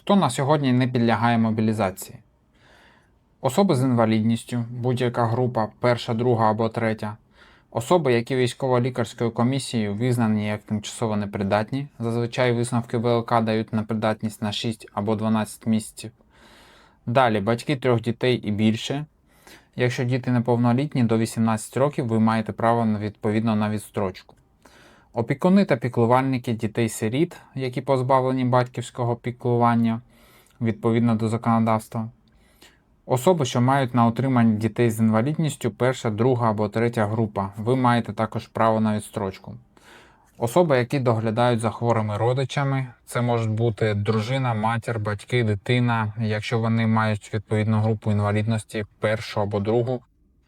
Хто на сьогодні не підлягає мобілізації? Особи з інвалідністю, будь-яка група, перша, друга або третя. Особи, які військово-лікарською комісією визнані як тимчасово непридатні, зазвичай висновки ВЛК дають непридатність на 6 або 12 місяців. Далі батьки трьох дітей і більше. Якщо діти неповнолітні до 18 років, ви маєте право на відповідно на відстрочку. Опікуни та піклувальники дітей-сиріт, які позбавлені батьківського піклування відповідно до законодавства. Особи, що мають на утриманні дітей з інвалідністю, перша, друга або третя група. Ви маєте також право на відстрочку. Особи, які доглядають за хворими родичами, це можуть бути дружина, матір, батьки, дитина, якщо вони мають відповідну групу інвалідності, першу або другу,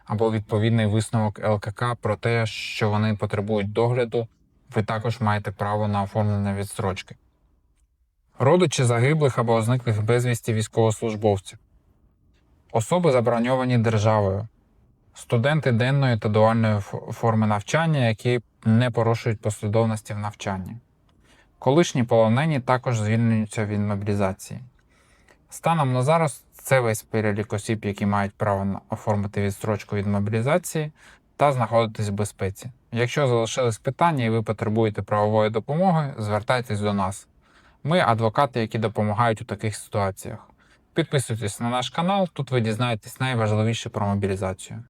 або відповідний висновок ЛКК про те, що вони потребують догляду, ви також маєте право на оформлення відстрочки. Родичі загиблих або зниклих безвісті військовослужбовців. Особи заброньовані державою, студенти денної та дуальної форми навчання, які не порушують послідовності в навчанні. Колишні полонені також звільнюються від мобілізації. Станом на зараз це весь перелік осіб, які мають право оформити відстрочку від мобілізації та знаходитись в безпеці. Якщо залишились питання і ви потребуєте правової допомоги, звертайтесь до нас. Ми адвокати, які допомагають у таких ситуаціях. Підписуйтесь на наш канал, тут ви дізнаєтесь найважливіше про мобілізацію.